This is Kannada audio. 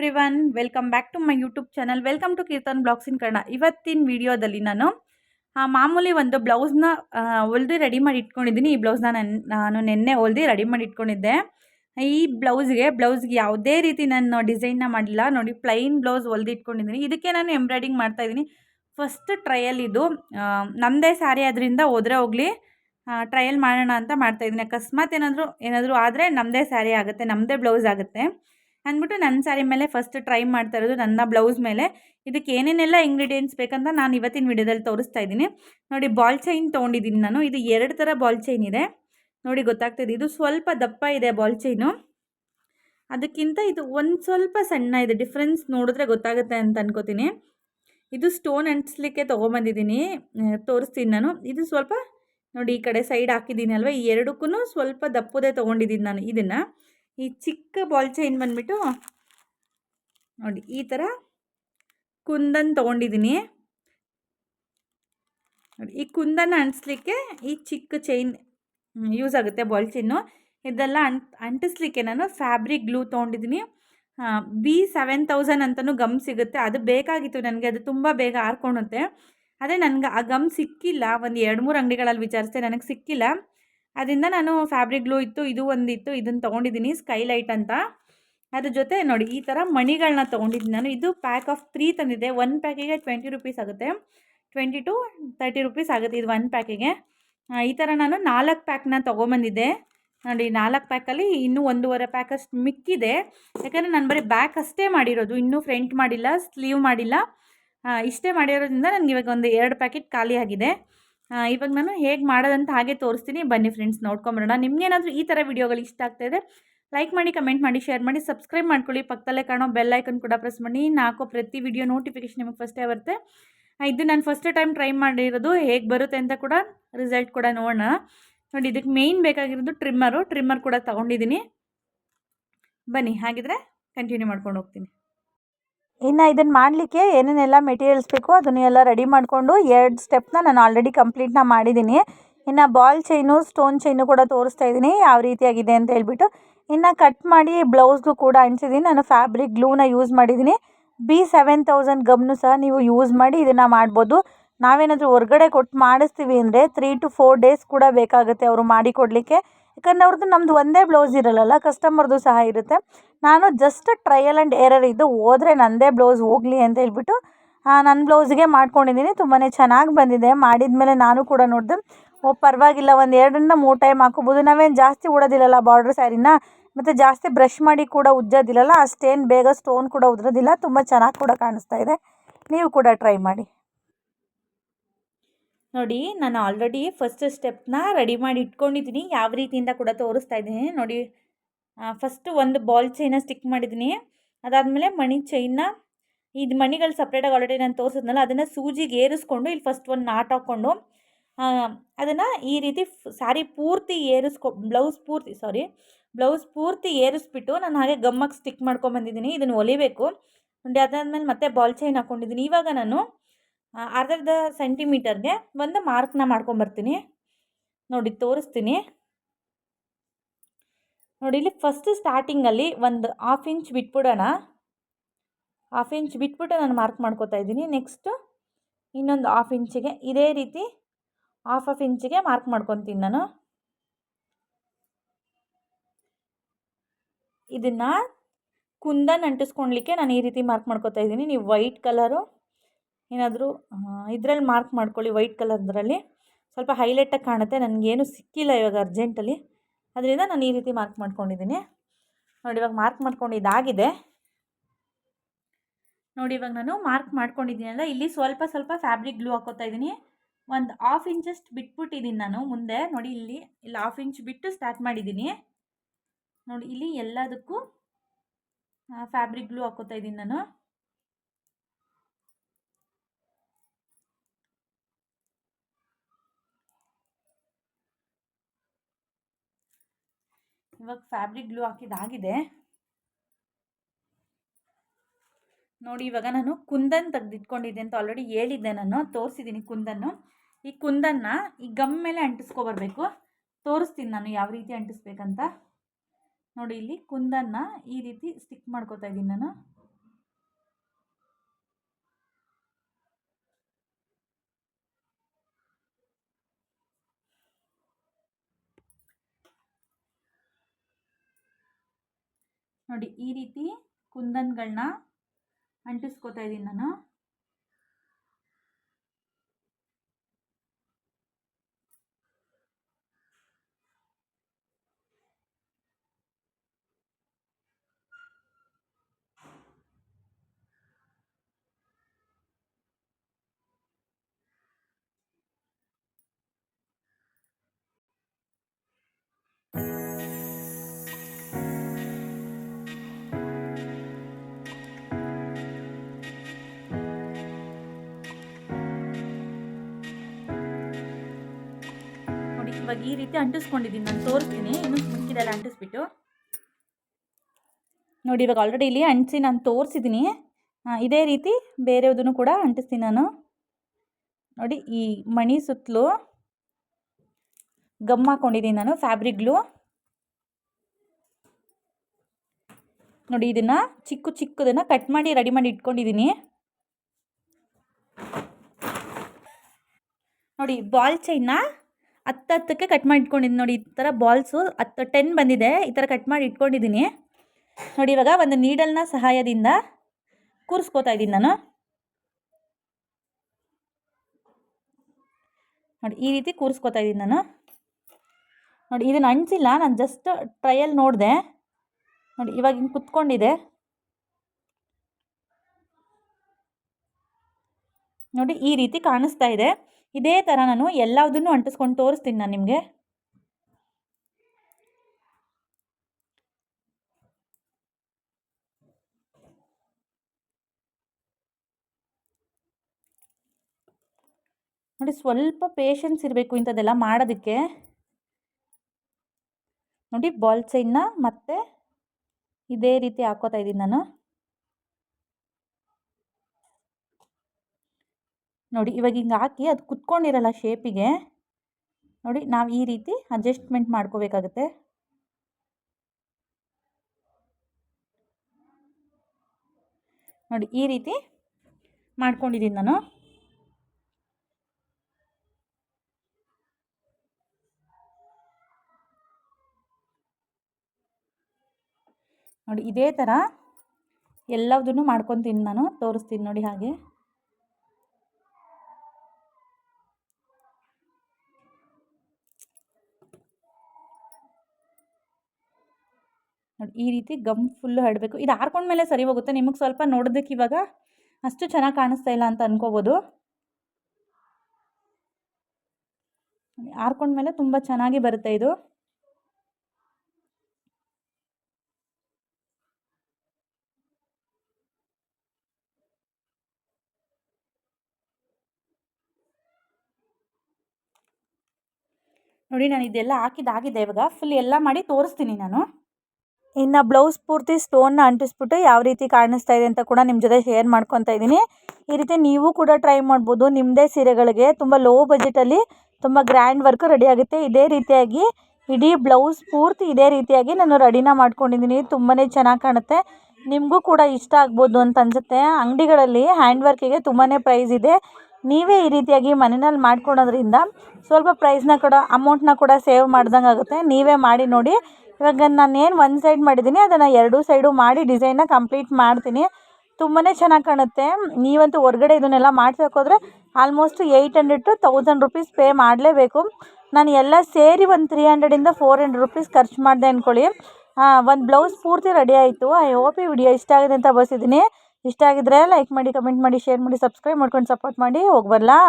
Everyone welcome back to my YouTube channel welcome to Keerthan blogs in Kannada ಇವತ್ತಿನ ವಿಡಿಯೋದಲ್ಲಿ ನಾನು ಮಾಮೂಲಿ ಒಂದು ಬ್ಲೌಸ್ನ ಹೊಲ್ದು ರೆಡಿ ಮಾಡಿ ಇಟ್ಕೊಂಡಿದ್ದೀನಿ. ಈ ಬ್ಲೌಸ್ನ ನಾನು ನಾನು ನಿನ್ನೆ ಹೊಲ್ದು ರೆಡಿ ಮಾಡಿ ಇಟ್ಕೊಂಡಿದ್ದೆ. ಈ ಬ್ಲೌಸ್ಗೆ ಬ್ಲೌಸ್ಗೆ ಯಾವುದೇ ರೀತಿ ನಾನು ಡಿಸೈನ್ನ ಮಾಡಿಲ್ಲ ನೋಡಿ ಪ್ಲೈನ್ ಬ್ಲೌಸ್ ಹೊಲ್ದು ಇಟ್ಕೊಂಡಿದ್ದೀನಿ. ಇದಕ್ಕೆ ನಾನು ಎಂಬ್ರಾಯ್ಡಿಂಗ್ ಮಾಡ್ತಾಯಿದ್ದೀನಿ ಫಸ್ಟ್ ಟ್ರಯಲ್ ಇದು. ನಮ್ಮದೇ ಸ್ಯಾರಿ ಅದರಿಂದ ಹೋದರೆ ಹೋಗಲಿ. ಟ್ರಯಲ್ ಮಾಡೋಣ ಅಂತ ಮಾಡ್ತಾಯಿದ್ದೀನಿ ಅಕಸ್ಮಾತ್ ಏನಾದರೂ ಏನಾದರೂ ಆದರೆ ನಮ್ಮದೇ ಸ್ಯಾರಿ ಆಗುತ್ತೆ ನಮ್ಮದೇ ಬ್ಲೌಸ್ ಆಗುತ್ತೆ. ಅಂದ್ಬಿಟ್ಟು ನನ್ನ ಸ್ಯಾರಿ ಮೇಲೆ ಫಸ್ಟ್ ಟ್ರೈ ಮಾಡ್ತಾ ಇರೋದು ನನ್ನ ಬ್ಲೌಸ್ ಮೇಲೆ. ಇದಕ್ಕೆ ಏನೇನೆಲ್ಲ ಇಂಗ್ರೀಡಿಯೆಂಟ್ಸ್ ಬೇಕಂತ ನಾನು ಇವತ್ತಿನ ವಿಡಿಯೋದಲ್ಲಿ ತೋರಿಸ್ತಾ ಇದ್ದೀನಿ. ನೋಡಿ ಬಾಲ್ ಚೈನ್ ತೊಗೊಂಡಿದ್ದೀನಿ ನಾನು. ಇದು ಎರಡು ಥರ ಬಾಲ್ ಚೈನ್ ಇದೆ. ನೋಡಿ, ಗೊತ್ತಾಗ್ತಿದೆ. ಇದು ಸ್ವಲ್ಪ ದಪ್ಪ ಇದೆ ಬಾಲ್ ಚೈನು ಅದಕ್ಕಿಂತ ಇದು ಒಂದು ಸ್ವಲ್ಪ ಸಣ್ಣ ಇದೆ. ಡಿಫ್ರೆನ್ಸ್ ನೋಡಿದ್ರೆ ಗೊತ್ತಾಗುತ್ತೆ ಅಂತ ಅನ್ಕೋತೀನಿ. ಇದು ಸ್ಟೋನ್ ಅಂಟಿಸ್ಲಿಕ್ಕೆ ತೊಗೊಂಬಂದಿದ್ದೀನಿ. ತೋರಿಸ್ತೀನಿ ನಾನು. ಇದು ಸ್ವಲ್ಪ ನೋಡಿ, ಈ ಕಡೆ ಸೈಡ್ ಹಾಕಿದ್ದೀನಿ ಅಲ್ವಾ? ಈ ಎರಡಕ್ಕೂ ಸ್ವಲ್ಪ ದಪ್ಪದೇ ತೊಗೊಂಡಿದ್ದೀನಿ ನಾನು ಇದನ್ನು. ಈ ಚಿಕ್ಕ ಬಾಲ್ ಚೈನ್ ಬಂದ್ಬಿಟ್ಟು ನೋಡಿ, ಈ ಥರ ಕುಂದನ್ ತೊಗೊಂಡಿದ್ದೀನಿ. ನೋಡಿ, ಈ ಕುಂದನ ಅಂಟಿಸ್ಲಿಕ್ಕೆ ಈ ಚಿಕ್ಕ ಚೈನ್ ಯೂಸ್ ಆಗುತ್ತೆ ಬಾಲ್ ಚೈನು ಇದೆಲ್ಲ ಅಂಟ್ ಅಂಟಿಸ್ಲಿಕ್ಕೆ ನಾನು ಫ್ಯಾಬ್ರಿಕ್ ಗ್ಲೂ ತೊಗೊಂಡಿದ್ದೀನಿ. ಬಿ ಸೆವೆನ್ ತೌಸಂಡ್ ಅಂತಲೂ ಗಮ್ ಸಿಗುತ್ತೆ. ಅದು ಬೇಕಾಗಿತ್ತು ನನಗೆ, ಅದು ತುಂಬ ಬೇಗ ಆರ್ಕೊಳುತ್ತೆ ಅದೇ ನನಗೆ ಆ ಗಮ್ ಸಿಕ್ಕಿಲ್ಲ. ಒಂದು ಎರಡು ಮೂರು ಅಂಗಡಿಗಳಲ್ಲಿ ವಿಚಾರಿಸಿದೆ, ನನಗೆ ಸಿಕ್ಕಿಲ್ಲ. ಅದರಿಂದ ನಾನು ಫ್ಯಾಬ್ರಿಕ್ ಗ್ಲೂ ಇತ್ತು, ಇದು ಒಂದಿತ್ತು ಇದನ್ನು ತೊಗೊಂಡಿದ್ದೀನಿ ಸ್ಕೈಲೈಟ್ ಅಂತ. ಅದ್ರ ಜೊತೆ ನೋಡಿ, ಈ ಥರ ಮಣಿಗಳನ್ನ ತೊಗೊಂಡಿದ್ದೀನಿ ನಾನು. ಇದು ಪ್ಯಾಕ್ ಆಫ್ ತ್ರೀ ತಂದಿದ್ದೆ. ಒನ್ ಪ್ಯಾಕಿಗೆ ಟ್ವೆಂಟಿ ರುಪೀಸ್ ಆಗುತ್ತೆ. ಟ್ವೆಂಟಿ ಟು ತರ್ಟಿ ರುಪೀಸ್ ಆಗುತ್ತೆ ಇದು ಒನ್ ಪ್ಯಾಕಿಗೆ ಈ ಥರ ನಾನು ನಾಲ್ಕು ಪ್ಯಾಕ್ನ ತೊಗೊಂಬಂದಿದ್ದೆ. ನೋಡಿ, ನಾಲ್ಕು ಪ್ಯಾಕಲ್ಲಿ ಇನ್ನೂ ಒಂದೂವರೆ ಪ್ಯಾಕಷ್ಟು ಮಿಕ್ಕಿದೆ. ಯಾಕಂದರೆ ನಾನು ಬರೀ ಬ್ಯಾಕ್ ಅಷ್ಟೇ ಮಾಡಿರೋದು. ಇನ್ನೂ ಫ್ರಂಟ್ ಮಾಡಿಲ್ಲ ಸ್ಲೀವ್ ಮಾಡಿಲ್ಲ. ಇಷ್ಟೇ ಮಾಡಿರೋದ್ರಿಂದ ನನಗೆ ಇವಾಗ ಒಂದು ಎರಡು ಪ್ಯಾಕೆಟ್ ಖಾಲಿ ಆಗಿದೆ. ಇವಾಗ ನಾನು ಹೇಗೆ ಮಾಡೋದಂತ ಹಾಗೆ ತೋರಿಸ್ತೀನಿ. ಬನ್ನಿ ಫ್ರೆಂಡ್ಸ್ ನೋಡ್ಕೊಂಬರೋಣ. ನಿಮ್ಗೇನಾದರೂ ಈ ಥರ ವಿಡಿಯೋಗಳು ಇಷ್ಟ ಆಗ್ತಾಯಿದೆ ಲೈಕ್ ಮಾಡಿ ಕಮೆಂಟ್ ಮಾಡಿ ಶೇರ್ ಮಾಡಿ ಸಬ್ಸ್ಕ್ರೈಬ್ ಮಾಡ್ಕೊಳ್ಳಿ. ಪಕ್ಕದಲ್ಲೇ ಕಾಣೋ ಬೆಲ್ ಐಕನ್ ಕೂಡ ಪ್ರೆಸ್ ಮಾಡಿ. ನಾಲ್ಕು ಪ್ರತಿ ವಿಡಿಯೋ ನೋಟಿಫಿಕೇಶನ್ ನಿಮಗೆ ಫಸ್ಟೇ ಬರುತ್ತೆ. ಇದು ನಾನು ಫಸ್ಟ್ ಟೈಮ್ ಟ್ರೈ ಮಾಡಿರೋದು. ಹೇಗೆ ಬರುತ್ತೆ ಅಂತ ಕೂಡ ರಿಸಲ್ಟ್ ಕೂಡ ನೋಡೋಣ. ನೋಡಿ, ಇದಕ್ಕೆ ಮೇಯ್ನ್ ಬೇಕಾಗಿರೋದು ಟ್ರಿಮ್ಮರು ಟ್ರಿಮ್ಮರ್ ಕೂಡ ತೊಗೊಂಡಿದ್ದೀನಿ. ಬನ್ನಿ, ಹಾಗಿದ್ರೆ ಕಂಟಿನ್ಯೂ ಮಾಡ್ಕೊಂಡು ಹೋಗ್ತೀನಿ. ಇನ್ನು ಇದನ್ನು ಮಾಡಲಿಕ್ಕೆ ಏನೇನೆಲ್ಲ ಮೆಟೀರಿಯಲ್ಸ್ ಬೇಕು ಅದನ್ನೆಲ್ಲ ರೆಡಿ ಮಾಡಿಕೊಂಡು ಎರಡು ಸ್ಟೆಪ್ನ ನಾನು ಆಲ್ರೆಡಿ ಕಂಪ್ಲೀಟ್ನ ಮಾಡಿದ್ದೀನಿ ಇನ್ನು ಬಾಲ್ ಚೈನು ಸ್ಟೋನ್ ಚೈನು ಕೂಡ ತೋರಿಸ್ತಾ ಇದ್ದೀನಿ ಯಾವ ರೀತಿಯಾಗಿದೆ ಅಂತ ಹೇಳ್ಬಿಟ್ಟು. ಇನ್ನು ಕಟ್ ಮಾಡಿ ಬ್ಲೌಸ್ಗೂ ಕೂಡ ಅಂಟಿಸಿದ್ದೀನಿ ನಾನು ಫ್ಯಾಬ್ರಿಕ್ ಗ್ಲೂನ ಯೂಸ್ ಮಾಡಿದ್ದೀನಿ ಬಿ ಸೆವೆನ್ ತೌಸಂಡ್ ಗಮ್ನು ಸಹ ನೀವು ಯೂಸ್ ಮಾಡಿ ಇದನ್ನು ಮಾಡ್ಬೋದು. ನಾವೇನಾದರೂ ಹೊರ್ಗಡೆ ಕೊಟ್ಟು ಮಾಡಿಸ್ತೀವಿ ಅಂದರೆ ತ್ರೀ ಟು ಫೋರ್ ಡೇಸ್ ಕೂಡ ಬೇಕಾಗುತ್ತೆ ಅವರು ಮಾಡಿ ಕೊಡಲಿಕ್ಕೆ. ಯಾಕಂದರೆ ಅವ್ರದ್ದು ನಮ್ಮದು ಒಂದೇ ಬ್ಲೌಸ್ ಇರಲ್ಲಲ್ಲ ಕಸ್ಟಮರ್ದು ಸಹ ಇರುತ್ತೆ. ನಾನು ಜಸ್ಟ್ ಟ್ರಯಲ್ ಆ್ಯಂಡ್ ಏರರ್ ಇದ್ದು ಹೋದರೆ ನನ್ನದೇ ಬ್ಲೌಸ್ ಹೋಗಲಿ ಅಂತ ಹೇಳ್ಬಿಟ್ಟು ನನ್ನ ಬ್ಲೌಸ್ಗೆ ಮಾಡ್ಕೊಂಡಿದ್ದೀನಿ ತುಂಬಾ ಚೆನ್ನಾಗಿ ಬಂದಿದೆ. ಮಾಡಿದ ಮೇಲೆ ನಾನು ಕೂಡ ನೋಡಿದೆ, ಓ, ಪರವಾಗಿಲ್ಲ, ಒಂದು ಎರಡರಿಂದ ಮೂರು ಟೈಮ್ ಹಾಕೋಬೋದು ನಾವೇನು ಜಾಸ್ತಿ ಉಡೋದಿಲ್ಲಲ್ಲ ಬಾರ್ಡ್ರ್ ಸ್ಯಾರಿನ ಮತ್ತು ಜಾಸ್ತಿ ಬ್ರಷ್ ಮಾಡಿ ಕೂಡ ಉಜ್ಜೋದಿಲ್ಲಲ್ಲ, ಅಷ್ಟೇನು ಬೇಗ ಸ್ಟೋನ್ ಕೂಡ ಉದುರೋದಿಲ್ಲ ತುಂಬ ಚೆನ್ನಾಗಿ ಕೂಡ ಕಾಣಿಸ್ತಾ ಇದೆ. ನೀವು ಕೂಡ ಟ್ರೈ ಮಾಡಿ. ನೋಡಿ, ನಾನು ಆಲ್ರೆಡಿ ಫಸ್ಟ್ ಸ್ಟೆಪ್ನ ರೆಡಿ ಮಾಡಿ ಇಟ್ಕೊಂಡಿದ್ದೀನಿ. ಯಾವ ರೀತಿಯಿಂದ ಕೂಡ ತೋರಿಸ್ತಾ ಇದ್ದೀನಿ. ನೋಡಿ ಫಸ್ಟು ಒಂದು ಬಾಲ್ ಚೈನ ಸ್ಟಿಕ್ ಮಾಡಿದ್ದೀನಿ. ಅದಾದಮೇಲೆ ಮಣಿ ಚೈನ್ನ ಇದು ಮಣಿಗಳು ಸಪ್ರೇಟಾಗಿ ಆಲ್ರೆಡಿ ನಾನು ತೋರಿಸಿದ್ನಲ್ಲ, ಅದನ್ನು ಸೂಜಿಗೆ ಏರಿಸ್ಕೊಂಡು ಇಲ್ಲಿ ಫಸ್ಟ್ ಒಂದು ನಾಟ್ ಹಾಕ್ಕೊಂಡು ಅದನ್ನು ಈ ರೀತಿ ಸ್ಯಾರಿ ಪೂರ್ತಿ ಏರಿಸ್ಕೊ ಬ್ಲೌಸ್ ಪೂರ್ತಿ ಸಾರಿ ಬ್ಲೌಸ್ ಪೂರ್ತಿ ಏರಿಸ್ಬಿಟ್ಟು ನಾನು ಹಾಗೆ ಗಮ್ಮಕ್ಕೆ ಸ್ಟಿಕ್ ಮಾಡ್ಕೊಂಬಂದಿದ್ದೀನಿ ಇದನ್ನು ಹೊಲಿಬೇಕು ಅದಾದಮೇಲೆ ಮತ್ತೆ ಬಾಲ್ ಚೈನ್ ಹಾಕ್ಕೊಂಡಿದ್ದೀನಿ ಇವಾಗ ನಾನು ಅರ್ಧರ್ಧ ಸೆಂಟಿಮೀಟರ್ಗೆ ಒಂದು ಮಾರ್ಕ್ನ ಮಾಡ್ಕೊಂಬರ್ತೀನಿ. ನೋಡಿ, ತೋರಿಸ್ತೀನಿ. ನೋಡಿ, ಇಲ್ಲಿ ಫಸ್ಟ್ ಸ್ಟಾರ್ಟಿಂಗಲ್ಲಿ ಒಂದು ಹಾಫ್ ಇಂಚ್ ಬಿಟ್ಬಿಡೋಣ. ಹಾಫ್ ಇಂಚ್ ಬಿಟ್ಬಿಟ್ಟು ನಾನು ಮಾರ್ಕ್ ಮಾಡ್ಕೋತಾ ಇದ್ದೀನಿ. ನೆಕ್ಸ್ಟು ಇನ್ನೊಂದು ಹಾಫ್ ಇಂಚಿಗೆ ಇದೇ ರೀತಿ ಹಾಫ್ ಹಾಫ್ ಇಂಚಿಗೆ ಮಾರ್ಕ್ ಮಾಡ್ಕೊತೀನಿ ನಾನು. ಇದನ್ನು ಕುಂದನ್ ಅಂಟಿಸ್ಕೊಳ್ಲಿಕ್ಕೆ ನಾನು ಈ ರೀತಿ ಮಾರ್ಕ್ ಮಾಡ್ಕೋತಾ ಇದ್ದೀನಿ. ನೀವು ವೈಟ್ ಕಲರು ಏನಾದರೂ ಇದರಲ್ಲಿ ಮಾರ್ಕ್ ಮಾಡ್ಕೊಳ್ಳಿ ವೈಟ್ ಕಲರ್ದ್ರಲ್ಲಿ ಸ್ವಲ್ಪ ಹೈಲೈಟಾಗಿ ಕಾಣುತ್ತೆ, ನನಗೇನು ಸಿಕ್ಕಿಲ್ಲ ಇವಾಗ ಅರ್ಜೆಂಟಲ್ಲಿ ಅದರಿಂದ ನಾನು ಈ ರೀತಿ ಮಾರ್ಕ್ ಮಾಡ್ಕೊಂಡಿದ್ದೀನಿ. ನೋಡಿ, ಇವಾಗ ಮಾರ್ಕ್ ಮಾಡ್ಕೊಂಡಿದ್ದಾಗಿದೆ ನೋಡಿ, ಇವಾಗ ನಾನು ಮಾರ್ಕ್ ಮಾಡ್ಕೊಂಡಿದ್ದೀನಲ್ಲ ಇಲ್ಲಿ ಸ್ವಲ್ಪ ಸ್ವಲ್ಪ ಫ್ಯಾಬ್ರಿಕ್ ಗ್ಲೂ ಹಾಕೋತಾ ಇದ್ದೀನಿ. ಒಂದು ಹಾಫ್ ಇಂಚಷ್ಟು ಬಿಟ್ಬಿಟ್ಟಿದ್ದೀನಿ ನಾನು ಮುಂದೆ. ನೋಡಿ, ಇಲ್ಲಿ ಇಲ್ಲಿ ಹಾಫ್ ಇಂಚ್ ಬಿಟ್ಟು ಸ್ಟಾರ್ಟ್ ಮಾಡಿದ್ದೀನಿ. ನೋಡಿ, ಇಲ್ಲಿ ಎಲ್ಲದಕ್ಕೂ ಫ್ಯಾಬ್ರಿಕ್ ಗ್ಲೂ ಹಾಕೋತಾ ಇದ್ದೀನಿ ನಾನು. ಇವಾಗ ಫ್ಯಾಬ್ರಿಕ್ ಗ್ಲೂ ಹಾಕಿದಾಗಿದೆ ನೋಡಿ, ಇವಾಗ ನಾನು ಕುಂದನ್ ತೆಗೆದಿಟ್ಕೊಂಡಿದ್ದೆ ಅಂತ ಆಲ್ರೆಡಿ ಹೇಳಿದ್ದೆ ನಾನು. ತೋರಿಸಿದ್ದೀನಿ ಕುಂದನ್ನು. ಈ ಕುಂದನ್ನ ಈ ಗಮ್ ಮೇಲೆ ಅಂಟಿಸ್ಕೋಬರ್ಬೇಕು ತೋರಿಸ್ತೀನಿ ನಾನು ಯಾವ ರೀತಿ ಅಂಟಿಸ್ಬೇಕಂತ. ನೋಡಿ, ಇಲ್ಲಿ ಕುಂದನ್ನ ಈ ರೀತಿ ಸ್ಟಿಕ್ ಮಾಡ್ಕೋತಾ ಇದ್ದೀನಿ ನಾನು. ನೋಡಿ ಈ ರೀತಿ ಕುಂದನ್ಗಳನ್ನ ಅಂಟಿಸ್ಕೊತಾ ಇದ್ದೀನಿ ನಾನು. ಇವಾಗ ಈ ರೀತಿ ಅಂಟಿಸ್ಕೊಂಡಿದ್ದೀನಿ, ನಾನು ತೋರಿಸ್ತೀನಿ. ಇನ್ನು ಮುಕ್ಕಿದೆಲ್ಲ ಅಂಟಿಸ್ಬಿಟ್ಟು. ನೋಡಿ, ಇವಾಗ ಆಲ್ರೆಡಿ ಇಲ್ಲಿ ಅಂಟಿಸಿ ನಾನು ತೋರಿಸಿದ್ದೀನಿ. ಇದೇ ರೀತಿ ಬೇರೆಯದನ್ನು ಕೂಡ ಅಂಟಿಸ್ತೀನಿ ನಾನು. ನೋಡಿ, ಈ ಮಣಿ ಸುತ್ತಲೂ ಗಮ್ ಹಾಕ್ಕೊಂಡಿದ್ದೀನಿ ನಾನು ಫ್ಯಾಬ್ರಿಕ್ ಗ್ಲೂ ನೋಡಿ, ಇದನ್ನು ಚಿಕ್ಕ ಚಿಕ್ಕದನ್ನು ಕಟ್ ಮಾಡಿ ರೆಡಿ ಮಾಡಿ ಇಟ್ಕೊಂಡಿದ್ದೀನಿ. ನೋಡಿ ಬಾಲ್ ಚೈನ್ನ ಹತ್ತು ಹತ್ತಕ್ಕೆ ಕಟ್ ಮಾಡಿ ಇಟ್ಕೊಂಡಿದ್ದೀನಿ ನೋಡಿ, ಈ ಥರ ಬಾಲ್ಸು ಹತ್ತು ಟೆನ್ ಬಂದಿದೆ, ಈ ಥರ ಕಟ್ ಮಾಡಿ ಇಟ್ಕೊಂಡಿದ್ದೀನಿ ನೋಡಿ, ಇವಾಗ ಒಂದು ನೀಡಲ್ನ ಸಹಾಯದಿಂದ ಕೂರಿಸ್ಕೋತಾ ಇದ್ದೀನಿ ನಾನು. ನೋಡಿ, ಈ ರೀತಿ ಕೂರಿಸ್ಕೋತಾ ಇದ್ದೀನಿ ನಾನು. ನೋಡಿ, ಇದನ್ನು ಅಂಟಿಸಿಲ್ಲ, ನಾನು ಜಸ್ಟ್ ಟ್ರಯಲ್ ನೋಡಿದೆ. ನೋಡಿ, ಇವಾಗ ಹಿಂಗೆ ಕುತ್ಕೊಂಡಿದೆ. ನೋಡಿ, ಈ ರೀತಿ ಕಾಣಿಸ್ತಾ ಇದೆ. ಇದೇ ಥರ ನಾನು ಎಲ್ಲದನ್ನು ಅಂಟಿಸ್ಕೊಂಡು ತೋರಿಸ್ತೀನಿ ನಾನು ನಿಮಗೆ. ನೋಡಿ ಸ್ವಲ್ಪ ಪೇಷನ್ಸ್ ಇರಬೇಕು ಇಂಥದ್ದೆಲ್ಲ ಮಾಡೋದಕ್ಕೆ. ನೋಡಿ ಬಾಲ್ ಚೈನ್ನ ಮತ್ತೆ ಇದೇ ರೀತಿ ಹಾಕೋತಾ ಇದ್ದೀನಿ ನಾನು. ನೋಡಿ, ಇವಾಗ ಹಿಂಗೆ ಹಾಕಿ ಅದು ಕುತ್ಕೊಂಡಿರಲ್ಲ ಶೇಪಿಗೆ ನೋಡಿ ನಾವು ಈ ರೀತಿ ಅಡ್ಜಸ್ಟ್ಮೆಂಟ್ ಮಾಡ್ಕೋಬೇಕಾಗುತ್ತೆ. ನೋಡಿ, ಈ ರೀತಿ ಮಾಡ್ಕೊಂಡಿದ್ದೀನಿ ನಾನು. ನೋಡಿ, ಇದೇ ಥರ ಎಲ್ಲದನ್ನು ಮಾಡ್ಕೊತೀನಿ ನಾನು, ತೋರಿಸ್ತೀನಿ ನೋಡಿ ಹಾಗೆ. ನೋಡಿ ಈ ರೀತಿ ಗಮ್ ಫುಲ್ಲು ಹರಡಬೇಕು. ಇದು ಹಾರ್ಕೊಂಡ್ಮೇಲೆ ಸರಿ ಹೋಗುತ್ತೆ. ನಿಮಗೆ ಸ್ವಲ್ಪ ನೋಡೋದಕ್ಕೆ ಇವಾಗ ಅಷ್ಟು ಚೆನ್ನಾಗಿ ಕಾಣಿಸ್ತಾ ಇಲ್ಲ ಅಂತ ಅನ್ಕೋಬೋದು. ಹಾರ್ಕೊಂಡ್ಮೇಲೆ ತುಂಬ ಚೆನ್ನಾಗಿ ಬರುತ್ತೆ ಇದು. ನೋಡಿ, ನಾನು ಇದೆಲ್ಲ ಹಾಕಿದ್ದಾಗಿದೆ ಇವಾಗ. ಫುಲ್ ಎಲ್ಲ ಮಾಡಿ ತೋರಿಸ್ತೀನಿ ನಾನು. ಇನ್ನು ಬ್ಲೌಸ್ ಪೂರ್ತಿ ಸ್ಟೋನ್ನ ಅಂಟಿಸ್ಬಿಟ್ಟು ಯಾವ ರೀತಿ ಕಾಣಿಸ್ತಾ ಇದೆ ಅಂತ ಕೂಡ ನಿಮ್ಮ ಜೊತೆ ಶೇರ್ ಮಾಡ್ಕೊತಾ ಇದ್ದೀನಿ. ಈ ರೀತಿ ನೀವು ಕೂಡ ಟ್ರೈ ಮಾಡ್ಬೋದು. ನಿಮ್ಮದೇ ಸೀರೆಗಳಿಗೆ ತುಂಬ ಲೋ ಬಜೆಟಲ್ಲಿ ತುಂಬ ಗ್ರ್ಯಾಂಡ್ ವರ್ಕ್ ರೆಡಿ ಆಗುತ್ತೆ. ಇದೇ ರೀತಿಯಾಗಿ ಇಡೀ ಬ್ಲೌಸ್ ಪೂರ್ತಿ ಇದೇ ರೀತಿಯಾಗಿ ನಾನು ರೆಡಿನ ಮಾಡ್ಕೊಂಡಿದ್ದೀನಿ. ತುಂಬಾ ಚೆನ್ನಾಗಿ ಕಾಣುತ್ತೆ. ನಿಮಗೂ ಕೂಡ ಇಷ್ಟ ಆಗ್ಬೋದು ಅಂತ ಅನಿಸುತ್ತೆ. ಅಂಗಡಿಗಳಲ್ಲಿ ಹ್ಯಾಂಡ್ ವರ್ಕಿಗೆ ತುಂಬಾ ಪ್ರೈಸ್ ಇದೆ. ನೀವೇ ಈ ರೀತಿಯಾಗಿ ಮನೆಯಲ್ಲಿ ಮಾಡ್ಕೊಳೋದ್ರಿಂದ ಸ್ವಲ್ಪ ಪ್ರೈಸ್ನ ಕೂಡ ಅಮೌಂಟ್ನ ಕೂಡ ಸೇವ್ ಮಾಡ್ದಂಗೆ ಆಗುತ್ತೆ ನೀವೇ ಮಾಡಿ ನೋಡಿ. ಇವಾಗ ನಾನು ಏನು ಒಂದು ಸೈಡ್ ಮಾಡಿದ್ದೀನಿ ಅದನ್ನು ಎರಡೂ ಸೈಡು ಮಾಡಿ ಡಿಸೈನ್ನ ಕಂಪ್ಲೀಟ್ ಮಾಡ್ತೀನಿ. ತುಂಬಾ ಚೆನ್ನಾಗಿ ಕಾಣುತ್ತೆ. ನೀವಂತೂ ಹೊರ್ಗಡೆ ಇದನ್ನೆಲ್ಲ ಮಾಡ್ಸೋಕ್ಕೋದ್ರೆ almost eight hundred to thousand rupees pay ಮಾಡಲೇಬೇಕು. ನಾನು ಎಲ್ಲ ಸೇರಿ ಒಂದು ತ್ರೀ ಹಂಡ್ರೆಡಿಂದ ಫೋರ್ ಹಂಡ್ರೆಡ್ ರುಪೀಸ್ ಖರ್ಚು ಮಾಡಿದೆ ಅಂದ್ಕೊಳ್ಳಿ ಒಂದು ಬ್ಲೌಸ್ ಪೂರ್ತಿ ರೆಡಿ ಆಯಿತು. ಐ ಹೋಪ್ ಈ ವಿಡಿಯೋ ಇಷ್ಟ ಆಗಿದೆ ಅಂತ ಬಯಸಿದ್ದೀನಿ ಇಷ್ಟ ಆಗಿದ್ರೆ ಲೈಕ್ ಮಾಡಿ ಕಮೆಂಟ್ ಮಾಡಿ ಶೇರ್ ಮಾಡಿ ಸಬ್ಸ್ಕ್ರೈಬ್ ಮಾಡ್ಕೊಂಡು ಸಪೋರ್ಟ್ ಮಾಡಿ. ಹೋಗ್ಬರಲಾ